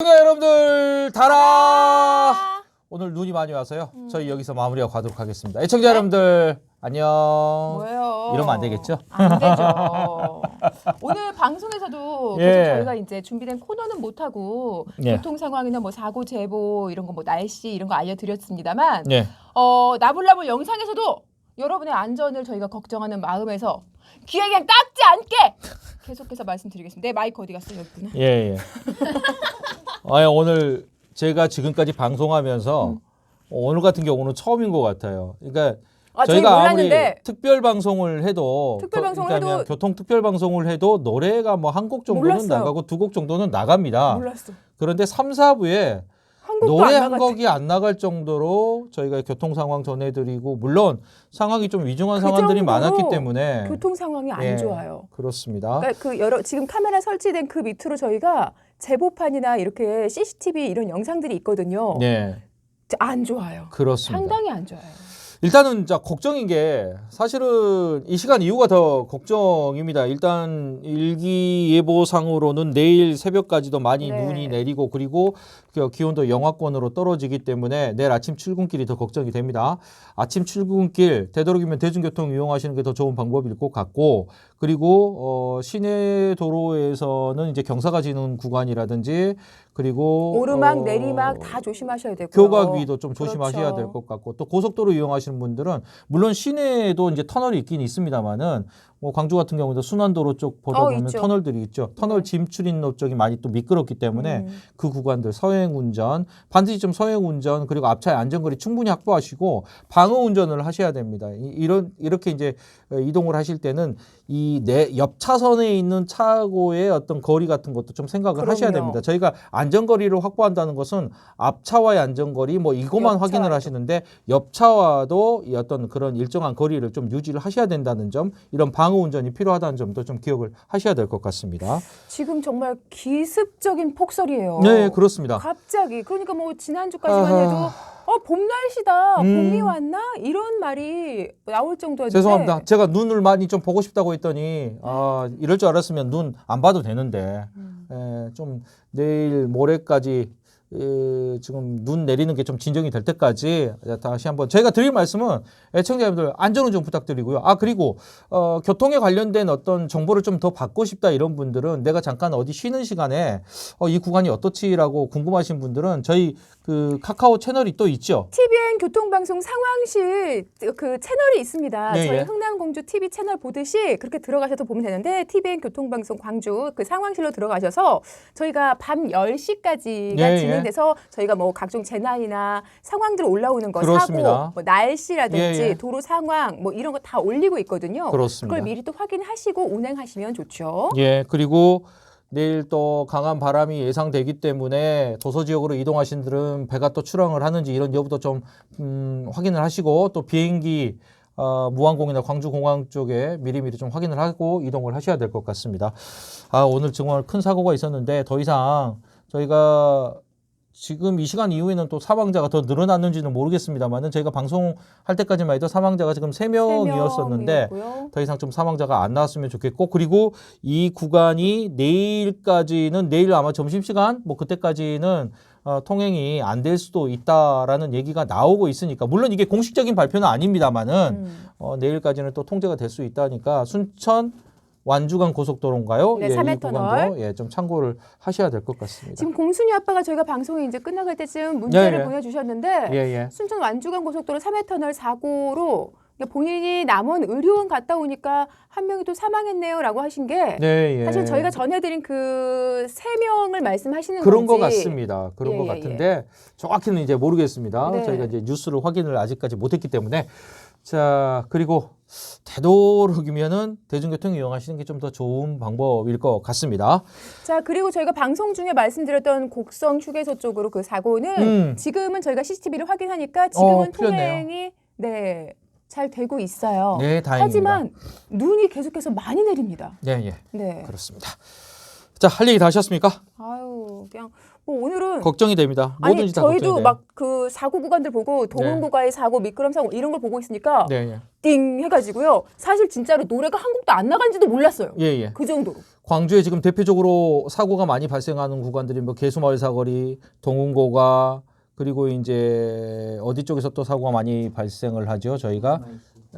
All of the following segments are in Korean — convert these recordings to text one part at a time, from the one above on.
네, 여러분들 달아 오늘 눈이 많이 와서요. 저희 여기서 마무리하고 가도록 하겠습니다. 애청자 여러분들 안녕. 뭐예요? 이러면 안 되겠죠? 안 되죠. 오늘 방송에서도 예. 계속 저희가 이제 준비된 코너는 못 하고 예. 교통 상황이나 뭐 사고 제보 이런 거 뭐 날씨 이런 거 알려드렸습니다만 네. 어 나불나불 영상에서도 여러분의 안전을 저희가 걱정하는 마음에서 귀에 그냥 닦지 않게 계속해서 말씀드리겠습니다. 내 마이크 어디 갔어? 여기구나. 예, 예. 아니, 오늘 제가 지금까지 방송하면서 음. 오늘 같은 경우는 처음인 것 같아요. 그러니까 아, 저희 저희가 아무리 몰랐는데 특별 방송을 해도 특별 방송을 그러니까 해도- 교통 특별 방송을 해도 노래가 뭐 한 곡 정도는 몰랐어요. 나가고 두 곡 정도는 나갑니다. 몰랐어. 그런데 3, 4부에 한국도 노래 안 한 나갔대. 곡이 안 나갈 정도로 저희가 교통 상황 전해드리고 물론 상황이 좀 위중한 그 상황들이 정도로 많았기 때문에 교통 상황이 안 예, 좋아요. 그렇습니다. 그러니까 그 여러 지금 카메라 설치된 그 밑으로 저희가 제보판이나 이렇게 CCTV 이런 영상들이 있거든요. 네, 안 좋아요. 그렇습니다. 상당히 안 좋아요. 일단은 자 걱정인 게 사실은 이 시간 이후가 더 걱정입니다. 일단 일기 예보상으로는 내일 새벽까지도 많이 네. 눈이 내리고 그리고 그 기온도 영하권으로 떨어지기 때문에 내일 아침 출근길이 더 걱정이 됩니다. 아침 출근길 되도록이면 대중교통 이용하시는 게 더 좋은 방법일 것 같고 그리고 어 시내 도로에서는 이제 경사가 지는 구간이라든지 그리고 오르막 어, 내리막 다 조심하셔야 되고요. 교각 위도 좀 조심하셔야 그렇죠. 될것 같고 또 고속도로 이용하시는 분들은 물론 시내에도 이제 터널이 있긴 있습니다만은 뭐 광주 같은 경우도 순환도로 쪽 보다 어, 보면 있죠. 터널들이 있죠. 터널 네. 진출인로 쪽이 많이 또 미끄럽기 때문에 음. 그 구간들 서행 운전 반드시 좀 서행 운전 그리고 앞차의 안전거리 충분히 확보하시고 방어 운전을 하셔야 됩니다. 이- 이런 이렇게 이제 어, 이동을 하실 때는 이 내 옆 차선에 있는 차고의 어떤 거리 같은 것도 좀 생각을 하셔야 그럼요. 됩니다. 저희가 안전거리를 확보한다는 것은 앞차와의 안전거리 뭐 이것만. 확인을 하시는데 옆차와도 이 어떤 그런 일정한 거리를 좀 유지를 하셔야 된다는 점 이런 방어 운전이 필요하다는 점도 좀 기억을 하셔야 될 것 같습니다. 지금 정말 기습적인 폭설이에요. 네, 그렇습니다. 갑자기 그러니까 뭐 지난주까지만 아하. 해도 어 봄 날씨다 음. 봄이 왔나 이런 말이 나올 정도였는데 죄송합니다. 제가 눈을 많이 좀 보고 싶다고 했더니 아 이럴 줄 알았으면 눈 안 봐도 되는데 음. 에, 좀 내일 모레까지 에, 지금 눈 내리는 게 좀 진정이 될 때까지 다시 한번 저희가 드릴 말씀은 애청자분들 안전은 좀 부탁드리고요. 아 그리고 어, 교통에 관련된 어떤 정보를 좀 더 받고 싶다 이런 분들은 내가 잠깐 어디 쉬는 시간에 어, 이 구간이 어떻지라고 궁금하신 분들은 저희 그 카카오 채널이 또 있죠. TVN 교통방송 상황실 그 채널이 있습니다. 네, 저희 예. 흥남공주 TV 채널 보듯이 그렇게 들어가셔서 보면 되는데 TVN 교통방송 광주 그 상황실로 들어가셔서 저희가 밤 10시까지가 예, 예. 진행 돼서 저희가 뭐 각종 재난이나 상황들 올라오는 거 그렇습니다. 사고 뭐 날씨라든지 예, 예. 도로 상황 뭐 이런 거 다 올리고 있거든요. 그렇습니다. 걸 미리 또 확인하시고 운행하시면 좋죠. 예, 그리고 내일 또 강한 바람이 예상되기 때문에 도서 지역으로 이동하신 분들은 배가 또 출항을 하는지 이런 여부도 좀 음, 확인을 하시고 또 비행기 어, 무항공이나 광주공항 쪽에 미리미리 좀 확인을 하고 이동을 하셔야 될 것 같습니다. 아, 오늘 정말 큰 사고가 있었는데 더 이상 저희가 지금 이 시간 이후에는 또 사망자가 더 늘어났는지는 모르겠습니다만은 저희가 방송할 때까지만 해도 사망자가 지금 세명이었었는데 세 명이었고요. 더 이상 좀 사망자가 안 나왔으면 좋겠고 그리고 이 구간이 내일까지는 내일 아마 점심시간 뭐 그때까지는 어, 통행이 안 될 수도 있다라는 얘기가 나오고 있으니까 물론 이게 공식적인 발표는 아닙니다만은 음. 어, 내일까지는 또 통제가 될 수 있다니까 순천 완주간 고속도로인가요? 네, 예, 이. 구간도 예, 좀 참고를 하셔야 될 것 같습니다. 지금 공순이 아빠가 저희가 방송이 이제 끝나갈 때쯤 문자를 네, 네. 보내주셨는데 예, 예. 순천 완주간 고속도로 3회 터널 사고로 본인이 남원 의료원 갔다 오니까 한 명이 또 사망했네요라고 하신 게 네, 예. 사실 저희가 전해드린 그 세 명을 말씀하시는 그런 건지 것 같습니다. 그런 예, 것 예, 같은데 정확히는 이제 모르겠습니다. 네. 저희가 이제 뉴스를 확인을 아직까지 못했기 때문에 자 그리고 되도록이면은 대중교통 이용하시는 게 좀 더 좋은 방법일 것 같습니다. 자 그리고 저희가 방송 중에 말씀드렸던 곡성 휴게소 쪽으로 그 사고는 음. 지금은 저희가 CCTV를 확인하니까 지금은 어, 풀렸네요. 통행이 네. 잘 되고 있어요. 네, 다행입니다. 하지만 눈이 계속해서 많이 내립니다. 네, 예, 네. 그렇습니다. 자, 할 얘기 다 하셨습니까? 아유 그냥 뭐 오늘은 걱정이 됩니다. 아니 뭐든지 다 걱정이 저희도 돼요. 막 그 사고 구간들 보고 동문고가의 사고, 미끄럼 사고 이런 걸 보고 있으니까 네, 예. 띵 해가지고요. 사실 진짜로 노래가 한 곡도 안 나간지도 몰랐어요. 예, 예. 그 정도로. 광주에 지금 대표적으로 사고가 많이 발생하는 구간들이 뭐 개수마을 사거리, 동운고가 그리고 이제 어디 쪽에서 또 사고가 많이 발생을 하죠. 저희가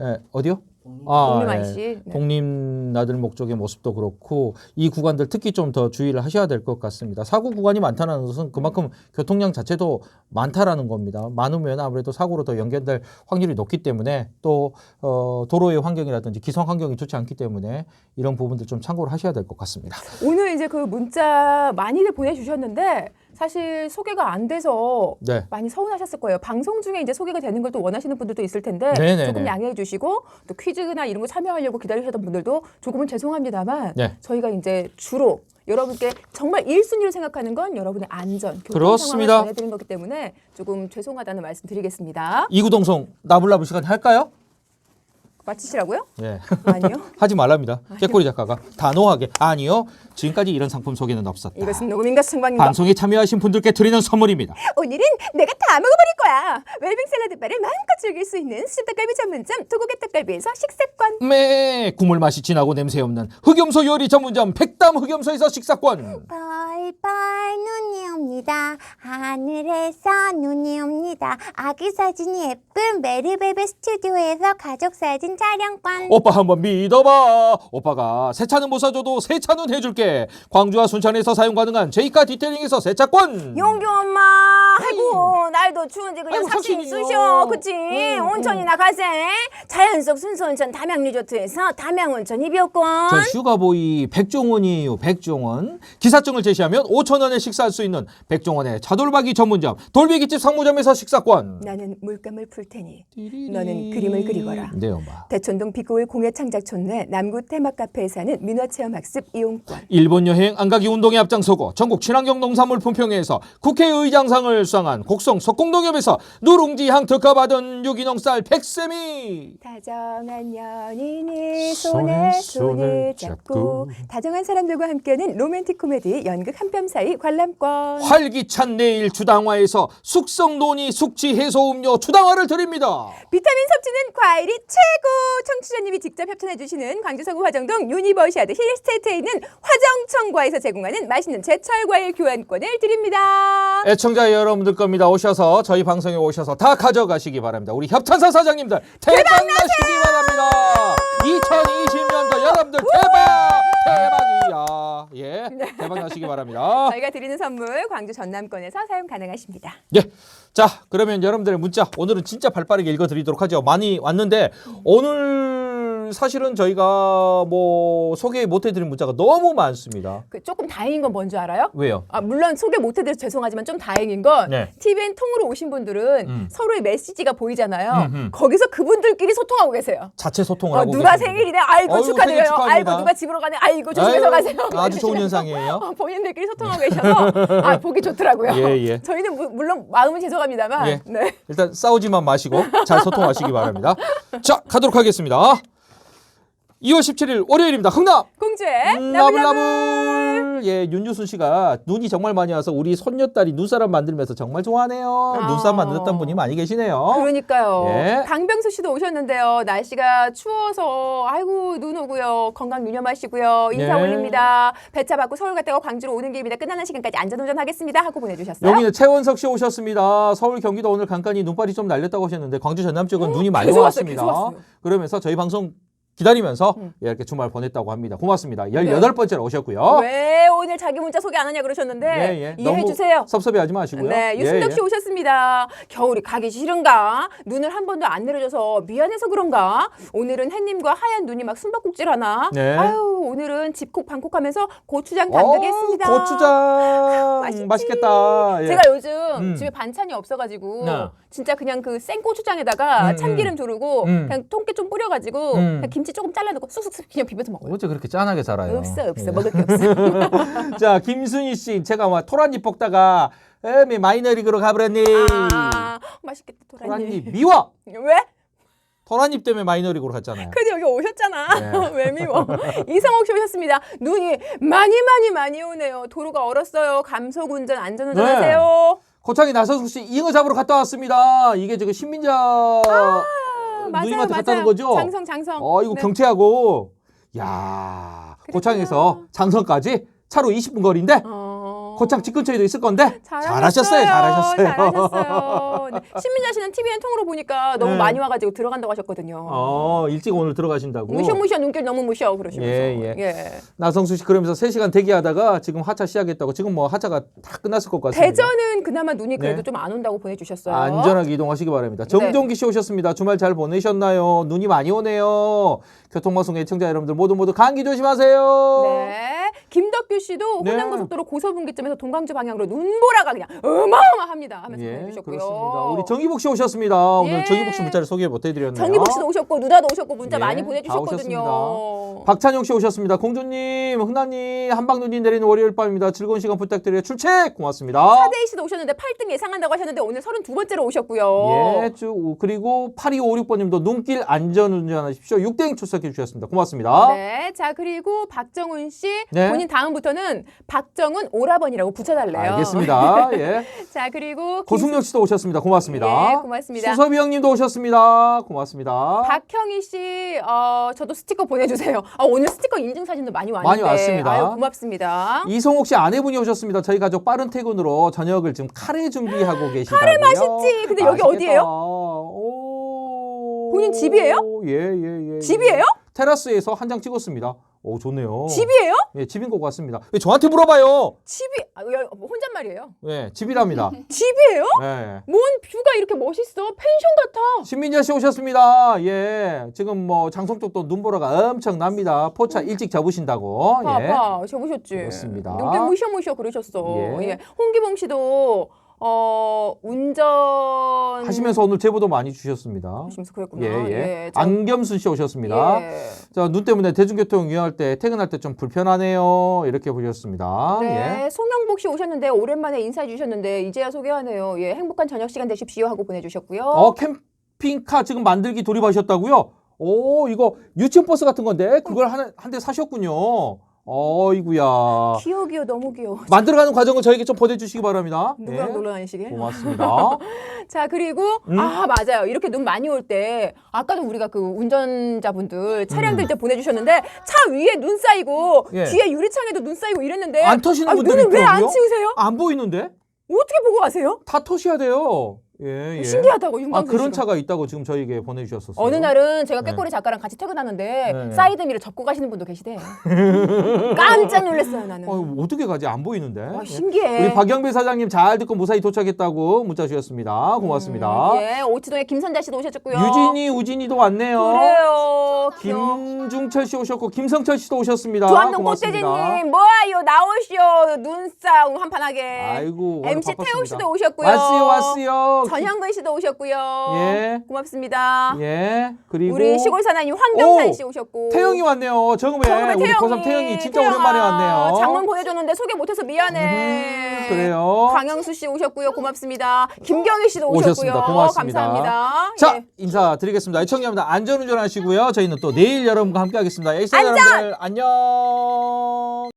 예, 어디요? 아, 독립 예. IC. 네. 독립 나들목 쪽의 모습도 그렇고 이 구간들 특히 좀 더 주의를 하셔야 될 것 같습니다. 사고 구간이 많다는 것은 그만큼 교통량 자체도 많다라는 겁니다. 많으면 아무래도 사고로 더 연결될 확률이 높기 때문에 또 어, 도로의 환경이라든지 기성 환경이 좋지 않기 때문에 이런 부분들 좀 참고를 하셔야 될 것 같습니다. 오늘 이제 그 문자 많이들 보내주셨는데 사실 소개가 안 돼서 네. 많이 서운하셨을 거예요. 방송 중에 이제 소개가 되는 걸 또 원하시는 분들도 있을 텐데 네네네. 조금 양해해 주시고 또 퀴즈나 이런 거 참여하려고 기다리셨던 분들도 조금은 죄송합니다만 네. 저희가 이제 주로 여러분께 정말 1순위로 생각하는 건 여러분의 안전, 교통 그렇습니다. 상황을 전해드린 거기 때문에 조금 죄송하다는 말씀 드리겠습니다. 이구동성 나불나불 시간 할까요? 마치시라고요? 네. 아니요. 하지 말랍니다. 깨꼬리 작가가 단호하게 아니요. 지금까지 이런 상품 소개는 없었다. 이것은 녹음인가 생방인가? 방송에 참여하신 분들께 드리는 선물입니다. 오늘은 내가 다 먹어버릴 거야. 웰빙 샐러드 바를 마음껏 즐길 수 있는 수닭갈비 전문점 도곡의 닭갈비에서 식사권. 매 국물 맛이 진하고 냄새 없는 흑염소 요리 전문점 백담 흑염소에서 식사권. 펄펄 눈이 옵니다. 하늘에서 눈이 옵니다. 아기 사진이 예쁜 메르베베 스튜디오에서 가족 사진 촬영권. 오빠 한번 믿어봐. 오빠가 세차는 못 사줘도 세차는 해줄게. 광주와 순천에서 사용 가능한 제이카 디테일링에서 세차권. 용기 엄마, 아이고 날도 추운데 그냥 아이고, 사진이요. 쓰셔, 그치? 응, 온천이나 가세. 자연 속 순수 온천 담양 리조트에서 담양 온천 입욕권. 저 슈가보이 백종원이에요. 백종원. 기사증을 제시하면 5천 원에 식사할 수 있는 백종원의 차돌박이 전문점 돌비기집 상무점에서 식사권. 나는 물감을 풀 테니 너는 그림을 그리거라. 네, 엄마. 대촌동 비고을 공예창작촌 내 남구 테마카페에 사는 문화체험학습 이용권. 일본 여행 안가기 운동에 앞장서고 전국 친환경 농산물 품평회에서 국회의장상을 수상한 곡성 석공농협에서 누룽지 향 특허받은 유기농 쌀 백세미 다정한 연인이 손에 손에 손을 잡고 잡고 다정한 사람들과 함께하는 로맨틱 코미디 연극 한뼘 사이 관람권. 활기찬 내일 주당화에서 숙성 논이 숙취 해소 음료 주당화를 드립니다. 비타민 섭취는 과일이 최고. 청취자님이 직접 협찬해 주시는 광주 서구 화정동 유니버시아드 힐스테이트에 있는 화정청과에서 제공하는 맛있는 제철 과일 교환권을 드립니다. 애청자 여러분들 겁니다. 오셔서 저희 방송에 오셔서 다 가져가시기 바랍니다. 우리 협찬사 사장님들 대박 나시기 바랍니다. 2020년도 여러분들 대박 대박이 야. 예 대박 나시기 바랍니다. 저희가 드리는 선물 광주 전남권에서 사용 가능하십니다. 예. 자, 그러면 여러분들의 문자 오늘은 진짜 발빠르게 읽어드리도록 하죠. 많이 왔는데 오늘 사실은 저희가 뭐 소개 못해드린 문자가 너무 많습니다. 그 조금 다행인 건 뭔지 알아요? 왜요? 아, 물론 소개 못 해드려서 죄송하지만 좀 다행인 건 네. TVN 통으로 오신 분들은 음. 서로의 메시지가 보이잖아요. 음, 음. 거기서 그분들끼리 소통하고 계세요. 자체 소통을 어, 하고 누가 계십니다. 생일이래? 아이고 어이구, 축하드려요. 생일 축하합니다. 아이고 누가 집으로 가네? 아이고 조심해서 아유, 가세요. 아주 좋은 현상이에요. 어, 본인들끼리 소통하고 계셔서 아 보기 좋더라고요. 예, 예. 저희는 무- 물론 마음은 죄송합니다만 예. 네. 일단 싸우지만 마시고 잘 소통하시기 바랍니다. 자, 가도록 하겠습니다. 2월 17일 월요일입니다. 흥남 공주의 나블나블 나불나불 예 윤유순 씨가 눈이 정말 많이 와서 우리 손녀딸이 눈사람 만들면서 정말 좋아하네요. 아. 눈사람 만들었던 분이 많이 계시네요. 그러니까요. 예. 강병수 씨도 오셨는데요. 날씨가 추워서 아이고 눈 오고요. 건강 유념하시고요. 인사 예. 올립니다. 배차 받고 서울 갔다가 광주로 오는 길입니다. 끝나는 시간까지 안전운전 하겠습니다. 하고 보내주셨어요. 여기는 최원석 씨 오셨습니다. 서울 경기도 오늘 간간히 눈발이 좀 날렸다고 하셨는데 광주 전남 쪽은 눈이 많이 계속 왔어요, 왔습니다. 계속 왔어요. 그러면서 저희 방송 기다리면서 음. 예, 이렇게 주말 보냈다고 합니다. 고맙습니다. 18번째로 오셨고요. 왜 오늘 자기 문자 소개 안 하냐 그러셨는데 예, 예. 이해해 너무 주세요. 섭섭해하지 마시고요. 네, 유순덕 예, 씨 오셨습니다. 겨울이 가기 싫은가? 눈을 한 번도 안 내려줘서 미안해서 그런가? 오늘은 햇님과 하얀 눈이 막 숨바꼭질하나? 네. 아유, 오늘은 집콕 방콕하면서 고추장 어, 담그겠습니다. 고추장 맛있지. 맛있겠다. 예. 제가 요즘 음. 집에 반찬이 없어가지고 네. 진짜 그냥 그 생고추장에다가 음, 참기름 두르고 음. 그냥 통깨 좀 뿌려가지고 음. 그냥 김치 조금 잘라놓고 쑥쑥 그냥 비벼서 먹어요. 어째 그렇게 짠하게 살아요? 없어 없어 예. 먹을 게 없어. 자, 김순희 씨, 제가 막 토란잎 볶다가 에미 마이너리그로 가버렸니? 아 맛있겠다 토란잎 도라니. 미워. 왜? 도란입 때문에 마이너리그로 갔잖아요. 근데 여기 오셨잖아. 네. 왜 미워? 이성옥 씨 오셨습니다. 눈이 많이 많이 많이 오네요. 도로가 얼었어요. 감속 운전, 안전 네. 운전하세요. 고창이 나서숙 씨 잉어 잡으러 갔다 왔습니다. 이게 지금 신민자 아, 맞아요, 누님한테 맞아요. 갔다는 거죠? 장성, 장성. 어 이거 네. 경태하고 야 고창에서 장성까지 차로 20분 거리인데 어... 고창 집 근처에도 있을 건데 잘하셨어요. 잘하셨어요, 잘하셨어요. 네. 신민자 씨는 TVN 통으로 보니까 너무 네. 많이 와가지고 들어간다고 하셨거든요. 어 일찍 오늘 들어가신다고. 무셔무셔 눈길 너무 무셔 그러시면서. 예, 예. 나성수 씨 그러면서 3시간 대기하다가 지금 하차 시작했다고 지금 뭐 하차가 다 끝났을 것 같습니다. 대전은 그나마 눈이 그래도 네. 좀안 온다고 보내주셨어요. 안전하게 이동하시기 바랍니다. 정종기 씨 오셨습니다. 주말 잘 보내셨나요? 눈이 많이 오네요. 교통방송 애청자 여러분들 모두 모두 감기 조심하세요. 네. 김덕규 씨도 네. 호남고속도로 고서분기점에서 동강주 방향으로 눈보라가 그냥 어마어마합니다 하면서 예, 보내주셨고요. 그렇습니다. 우리 정희복 씨 오셨습니다. 오늘 예. 정희복 씨 문자를 소개 못 해드렸네요. 정기복 씨도 오셨고 누나도 오셨고 문자 예, 많이 다 보내주셨거든요. 박찬용 씨 오셨습니다. 공주님, 흔한님, 한방눈이 내리는 월요일 밤입니다. 즐거운 시간 부탁드려요. 출첵! 고맙습니다. 차대희 씨도 오셨는데 8등 예상한다고 하셨는데 오늘 32번째로 오셨고요. 예, 쭉. 그리고 8256번님도 눈길 안전 운전하십시오. 6등 출석해 주셨습니다. 고맙습니다. 네, 자 그리고 박정훈 씨 네. 본인 다음부터는 박정훈 오라버니라고 붙여달래요. 알겠습니다. 예. 자 그리고 김- 고승혁 씨도 오셨습니다. 고맙습니다. 예, 고맙습니다. 수섭이 형님도 오셨습니다. 고맙습니다. 박형희 씨, 어, 저도 스티커 보내주세요. 아, 오늘 스티커 인증 사진도 많이 왔는데. 많이 왔습니다. 아유, 고맙습니다. 이송옥 씨 아내분이 오셨습니다. 저희 가족 빠른 퇴근으로 저녁을 지금 카레 준비하고 계시다고요. 카레 맛있지. 근데 여기 어디예요? 오. 본인 집이에요? 예, 예, 예. 집이에요? 테라스에서 한 장 찍었습니다. 오, 좋네요. 집이에요? 예, 집인 것 같습니다. 왜 저한테 물어봐요? 집이 아, 여- 뭐 혼잣말이에요. 예, 집이랍니다. 집이에요? 예. 뭔 뷰가 이렇게 멋있어? 펜션 같아. 신민자 씨 오셨습니다. 예. 지금 뭐 장성 쪽도 눈보라가 엄청납니다. 포차 일찍 접으신다고. 봐, 예. 봐. 접으셨지. 그렇습니다. 눈길 무셔무셔 그러셨어. 예. 예. 홍기봉 씨도 어 운전 하시면서 오늘 제보도 많이 주셨습니다. 하시면서 그랬구나. 예, 예. 자, 안겸순 씨 오셨습니다. 예. 자, 눈 때문에 대중교통 이용할 때 퇴근할 때 좀 불편하네요. 이렇게 보셨습니다. 네, 예. 송영복 씨 오셨는데 오랜만에 인사해 주셨는데 이제야 소개하네요. 예, 행복한 저녁 시간 되십시오 하고 보내주셨고요. 어, 캠핑카 지금 만들기 돌입하셨다고요? 오, 이거 유치원 버스 같은 건데 그걸 한한대 사셨군요. 어이구야. 귀여워 귀여워 너무 귀여워. 만들어가는 과정을 저에게 좀 보내주시기 바랍니다. 누구랑 예. 놀러 다니시게? 고맙습니다. 자 그리고 음? 아 맞아요 이렇게 눈 많이 올 때 아까도 우리가 그 운전자분들 차량 들때 보내주셨는데 차 위에 눈 쌓이고 예. 뒤에 유리창에도 눈 쌓이고 이랬는데 안 터시는 아, 분들이 눈을 왜 안 있더라고요. 치우세요? 안 보이는데? 어떻게 보고 가세요? 다 터셔야 돼요. 예, 예. 신기하다고 아, 윤광수 그런 씨가. 차가 있다고 지금 저에게 보내주셨었어요. 어느 날은 제가 네. 깨꼬리 작가랑 같이 퇴근하는데 네. 사이드미러 접고 가시는 분도 계시대. 깜짝 놀랐어요 나는. 어, 어떻게 가지? 안 보이는데? 아, 예. 신기해. 우리 박영배 사장님 잘 듣고 무사히 도착했다고 문자 주셨습니다. 고맙습니다. 예, 오치동에 김선자 씨도 오셨고요. 유진이, 우진이도 왔네요. 그래요. 김중철 씨 오셨고 김성철 씨도 오셨습니다. 고맙습니다. 꽃돼지님 뭐아요 나오시오 눈싸움 한판하게. 아이고 MC 태우 바빴습니다. 씨도 오셨고요. 왔어요, 왔어요. 전현근 씨도 오셨고요. 예. 고맙습니다. 예. 그리고 우리 시골 사나님 황경찬 오, 씨 오셨고. 태영이 왔네요. 정읍에 정읍에 우리 태영이. 고3 태영이 진짜 태영아, 오랜만에 왔네요. 장문 보내줬는데 소개 못해서 미안해. 음, 그래요. 강영수 씨 오셨고요. 고맙습니다. 김경희 씨도 오셨고요. 오셨습니다. 고맙습니다. 감사합니다. 자 예. 인사드리겠습니다. 애청자 여러분들 안전운전 하시고요. 저희는 또 내일 여러분과 함께하겠습니다. 안전! 여러분들 안녕.